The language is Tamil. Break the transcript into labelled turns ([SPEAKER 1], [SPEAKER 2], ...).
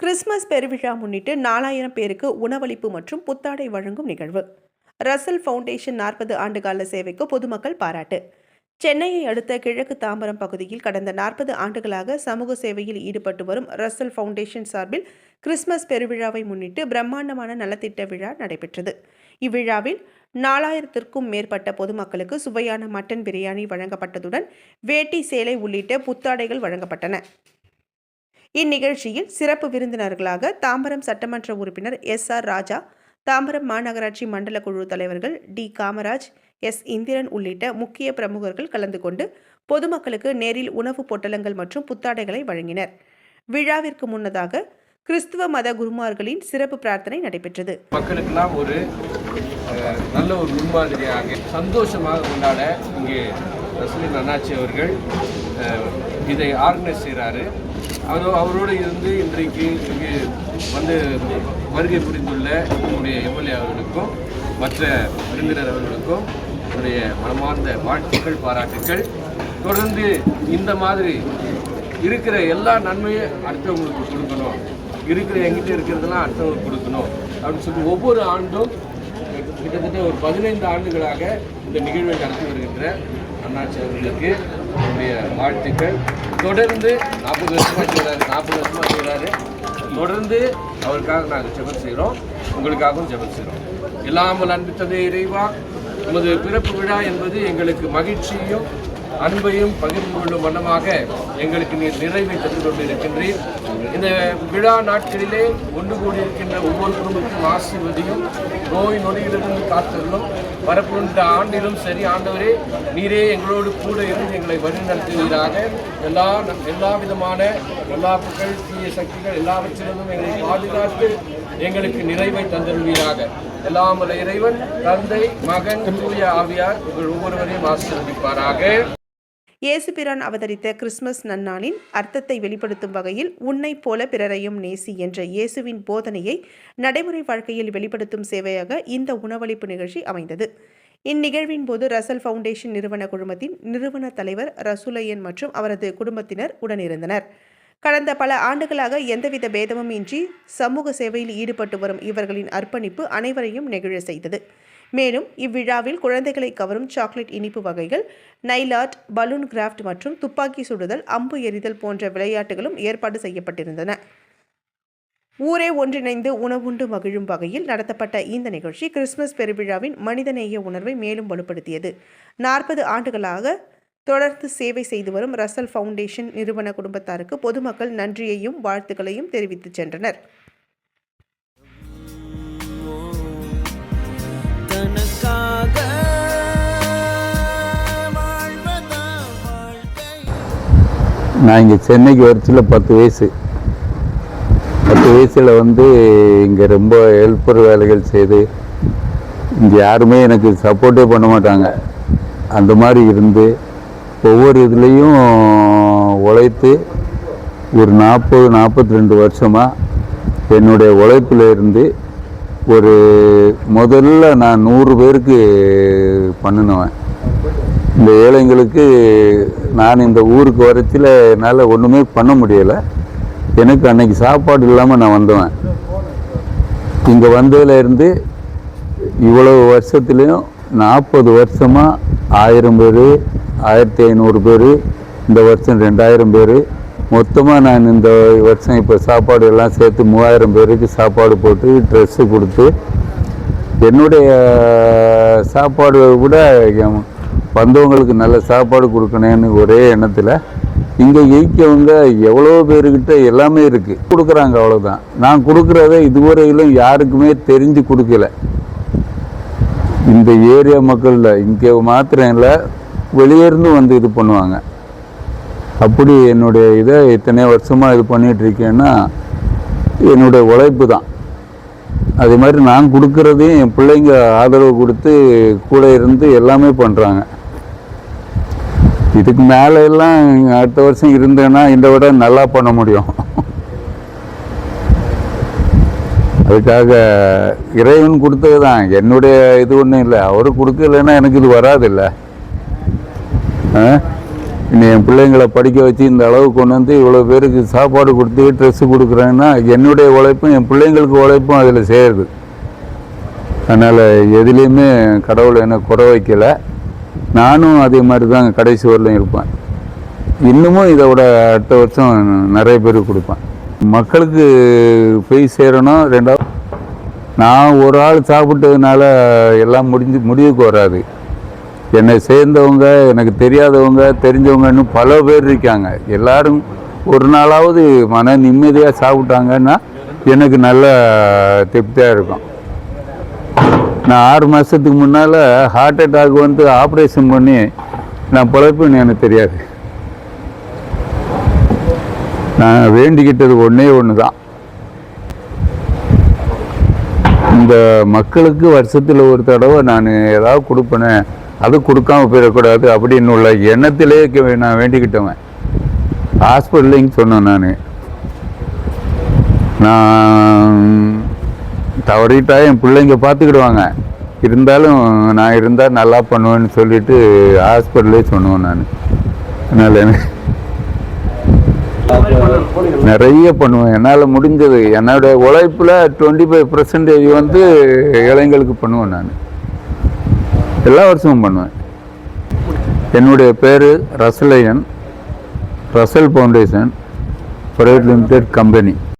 [SPEAKER 1] கிறிஸ்மஸ் பெருவிழா முன்னிட்டு நாலாயிரம் பேருக்கு உணவளிப்பு மற்றும் புத்தாடை வழங்கும் நிகழ்வு. ரசல் ஃபவுண்டேஷன் நாற்பது ஆண்டுகால சேவைக்கு பொதுமக்கள் பாராட்டு. சென்னையை அடுத்த கிழக்கு தாம்பரம் பகுதியில் கடந்த நாற்பது ஆண்டுகளாக சமூக சேவையில் ஈடுபட்டு வரும் ரசல் ஃபவுண்டேஷன் சார்பில் கிறிஸ்மஸ் பெருவிழாவை முன்னிட்டு பிரம்மாண்டமான நலத்திட்ட விழா நடைபெற்றது. இவ்விழாவில் நாலாயிரத்திற்கும் மேற்பட்ட பொதுமக்களுக்கு சுவையான மட்டன் பிரியாணி வழங்கப்பட்டதுடன் வேட்டி சேலை உள்ளிட்ட புத்தாடைகள் வழங்கப்பட்டன. இந்நிகழ்ச்சியில் சிறப்பு விருந்தினர்களாக தாம்பரம் சட்டமன்ற உறுப்பினர் எஸ் ஆர் ராஜா தாம்பரம் மாநகராட்சி மண்டல குழு தலைவர்கள் டி காமராஜ் எஸ் இந்திரன் உள்ளிட்ட முக்கிய பிரமுகர்கள் கலந்து கொண்டு பொதுமக்களுக்கு நேரில் உணவுப் பொட்டலங்கள் மற்றும் புத்தாடைகளை வழங்கினர். விழாவிற்கு முன்னதாக கிறிஸ்துவ மத குருமார்களின் சிறப்பு பிரார்த்தனை நடைபெற்றது.
[SPEAKER 2] மக்களுக்கெல்லாம் ஒரு நல்ல ஒரு முன்மாதிரியாக சந்தோஷமாக கொண்டாட இங்கே அண்ணாச்சி அவர்கள் இதை ஆர்கனைஸ் செய்கிறாரு அதோ அவரோடு இருந்து இன்றைக்கு இங்கு வந்து வருகை புரிந்துள்ள நம்முடைய எம்எல்ஏ அவர்களுக்கும் மற்ற விருந்தினர் அவர்களுக்கும் என்னுடைய மனமார்ந்த வாழ்த்துக்கள் பாராட்டுக்கள். தொடர்ந்து இந்த மாதிரி இருக்கிற எல்லா நன்மையும் அடுத்தவங்களுக்கு கொடுக்கணும். இருக்கிற எங்கிட்ட இருக்கிறதெல்லாம் அடுத்தவங்களுக்கு கொடுக்கணும். அப்படின்னு சொல்லி ஒவ்வொரு ஆண்டும் கிட்டத்தட்ட ஒரு பதினைந்து ஆண்டுகளாக இந்த நிகழ்வை நடத்தி வருகின்ற அண்ணாச்சி அவர்களுக்கு என்னுடைய வாழ்த்துக்கள். தொடர்ந்து நாற்பது வருஷமாக செய்கிறாரு நாற்பது வருஷமாக செய்கிறாரு தொடர்ந்து அவருக்காக நாங்கள் ஜெபம் செய்கிறோம் உங்களுக்காகவும் ஜெபம் செய்கிறோம் இல்லாமல் அன்பித்ததே இறைவா உமது பிறப்பு விழா என்பது எங்களுக்கு மகிழ்ச்சியும் அன்பையும் பகிர்ந்து கொள்ளும் வண்ணமாக எங்களுக்கு நீர் நிறைவை தந்து கொண்டிருக்கின்றீர். இந்த விழா நாட்களிலே ஒன்று கூடி இருக்கின்ற ஒவ்வொரு குடும்பத்தின் ஆசிர்வதியும் நோய் நொடியிலிருந்து காத்தருளும். வரப்போன்ற ஆண்டிலும் சரி ஆண்டவரே நீரே எங்களோடு கூட இருந்து எங்களை வழிநடத்துவீராக. எல்லா எல்லா விதமான எல்லா புகழ் தீய சக்திகள் எல்லாவற்றிலிருந்தும் எங்களை பாதுகாத்து எங்களுக்கு நிறைவை தந்தருவீராக எல்லாம் இறைவன் தந்தை மகன் தூய ஆவியார் உங்கள் ஒவ்வொருவரையும் ஆசீர்வதிப்பாராக.
[SPEAKER 1] இயேசுபிரான் அவதரித்த கிறிஸ்துமஸ் நன்னாளின் அர்த்தத்தை வெளிப்படுத்தும் வகையில் உன்னைப் போல பிறரையும் நேசி என்ற இயேசுவின் போதனையை நடைமுறை வாழ்க்கையில் வெளிப்படுத்தும் சேவையாக இந்த உணவளிப்பு நிகழ்ச்சி அமைந்தது. இந்நிகழ்வின் போது ரசல் ஃபவுண்டேஷன் நிறுவன குழுமத்தின் நிறுவன தலைவர் ரசுலையன் மற்றும் அவரது குடும்பத்தினர் உடனிருந்தனர். கடந்த பல ஆண்டுகளாக எந்தவித பேதமும் இன்றி சமூக சேவையில் ஈடுபட்டு வரும் இவர்களின் அர்ப்பணிப்பு அனைவரையும் நெகிழ செய்தது. மேலும் இவ்விழாவில் குழந்தைகளை கவரும் சாக்லேட் இனிப்பு வகைகள் நைலாட் பலூன் கிராஃப்ட் மற்றும் துப்பாக்கி சுடுதல் அம்பு எறிதல் போன்ற விளையாட்டுகளும் ஏற்பாடு செய்யப்பட்டிருந்தன. ஊரே ஒன்றிணைந்து உணவுண்டு மகிழும் வகையில் நடத்தப்பட்ட இந்த நிகழ்ச்சி கிறிஸ்துமஸ் பெருவிழாவின் மனிதநேய உணர்வை மேலும் வலுப்படுத்தியது. நாற்பது ஆண்டுகளாக தொடர்ந்து சேவை செய்து வரும் ரசல் ஃபவுண்டேஷன் நிறுவன குடும்பத்தாருக்கு பொதுமக்கள் நன்றியையும் வாழ்த்துக்களையும் தெரிவித்துச் சென்றனர்.
[SPEAKER 3] நான் இங்கே சென்னைக்கு வரச்சில் பத்து வயசு. பத்து வயசில் வந்து இங்கே ரொம்ப ஹெல்ப்பர் வேலைகள் செய்து இங்கே யாருமே எனக்கு சப்போர்ட்டே பண்ண மாட்டாங்க. அந்த மாதிரி இருந்து ஒவ்வொரு இதுலேயும் உழைத்து ஒரு நாற்பது நாற்பத்தி ரெண்டு வருஷமாக என்னுடைய உழைப்பில் இருந்து ஒரு முதல்ல நான் நூறு பேருக்கு பண்ணினவன். இந்த ஏழைங்களுக்கு நான் இந்த ஊருக்கு வரத்தில் என்னால் ஒன்றுமே பண்ண முடியலை. எனக்கு அன்னைக்கு சாப்பாடு இல்லாமல் நான் வந்துவேன் இங்கே வந்ததுலேருந்து இவ்வளோ இவ்வளவு வருஷத்துலேயும் நாற்பது வருஷமாக ஆயிரம் பேர் ஆயிரத்தி ஐநூறு பேர் இந்த வருஷம் ரெண்டாயிரம் பேர். மொத்தமாக நான் இந்த வருஷம் இப்போ சாப்பாடு எல்லாம் சேர்த்து மூவாயிரம் பேருக்கு சாப்பாடு போட்டு ட்ரெஸ்ஸு கொடுத்து என்னுடைய சாப்பாடு கூட வந்தவங்களுக்கு நல்ல சாப்பாடு கொடுக்கணும்னு ஒரே எண்ணத்தில் இங்கே ஜெயிக்கவங்க எவ்வளோ பேருக்கிட்ட எல்லாமே இருக்குது கொடுக்குறாங்க அவ்வளோதான் நான் கொடுக்குறத இதுவரையிலும் யாருக்குமே தெரிஞ்சு கொடுக்கல. இந்த ஏரியா மக்களில் இங்கே மாத்திரம் இல்லை வெளியேருந்து வந்து இது பண்ணுவாங்க. அப்படி என்னுடைய இதை இத்தனை வருஷமாக இது பண்ணிகிட்ருக்கேன்னா என்னுடைய உழைப்பு தான். அதே மாதிரி நான் கொடுக்குறதையும் என் பிள்ளைங்க ஆதரவு கொடுத்து கூட இருந்து எல்லாமே பண்ணுறாங்க இதுக்கு மேலே எல்லாம் அடுத்த வருஷம் இருந்தேன்னா இந்த விட நல்லா பண்ண முடியும். அதுக்காக இறைவன் கொடுத்தது தான். என்னுடைய இது ஒன்றும் இல்லை. அவரு கொடுக்கலைன்னா எனக்கு இது வராது இல்லை இன்னை என் பிள்ளைங்களை படிக்க வச்சு இந்த அளவுக்கு கொண்டு வந்து இவ்வளோ பேருக்கு சாப்பாடு கொடுத்து ட்ரெஸ்ஸு கொடுக்குறேன்னா என்னுடைய உழைப்பும் என் பிள்ளைங்களுக்கு உழைப்பும் அதில் சேருது. அதனால் எதுலேயுமே கடவுள் என்னை குறை வைக்கலை. நானும் அதே மாதிரி தான் கடைசி வரலையும் இருப்பேன் இன்னமும் இதோட அடுத்த வருஷம் நிறைய பேருக்கு கொடுப்பேன். மக்களுக்கு போய் சேரணும் ரெண்டாவது நான் ஒரு ஆள் சாப்பிட்டதுனால எல்லாம் முடிஞ்சு முடிவுக்கு வராது. என்னை சேர்ந்தவங்க எனக்கு தெரியாதவங்க தெரிஞ்சவங்கன்னு பல பேர் இருக்காங்க. எல்லாரும் ஒரு நாளாவது மன நிம்மதியாக சாப்பிட்டாங்கன்னா எனக்கு நல்ல திருப்தியாக இருக்கும். நான் ஆறு மாதத்துக்கு முன்னால் ஹார்ட் அட்டாக் வந்து ஆப்ரேஷன் பண்ணி நான் பிழைப்புன்னு எனக்கு தெரியாது. நான் வேண்டிக்கிட்டது ஒன்றே ஒன்று தான் இந்த மக்களுக்கு வருஷத்தில் ஒரு தடவை நான் ஏதாவது கொடுப்பேனே அது கொடுக்காம போயிடக்கூடாது அப்படின்னு உள்ள எண்ணத்திலே நான் வேண்டிக்கிட்டவன். ஹாஸ்பிட்டலிங் சொன்னேன் நான். நான் தவறிட்டா என் பிள்ளைங்க பார்த்துக்கிடுவாங்க இருந்தாலும் நான் இருந்தால் நல்லா பண்ணுவேன்னு சொல்லிட்டு ஹாஸ்பிட்டலே சொன்னேன் நான். அதனால் நிறைய பண்ணுவேன். என்னால் முடிஞ்சது. என்னோட உழைப்பில் டுவெண்ட்டி ஃபைவ் பர்சன்டேஜ் வந்து இளைஞர்களுக்கு பண்ணுவேன் நான். எல்லா வருஷமும் பண்ணுவேன். என்னுடைய பேர் Rasalaiyan. Rasal foundation. Private limited company.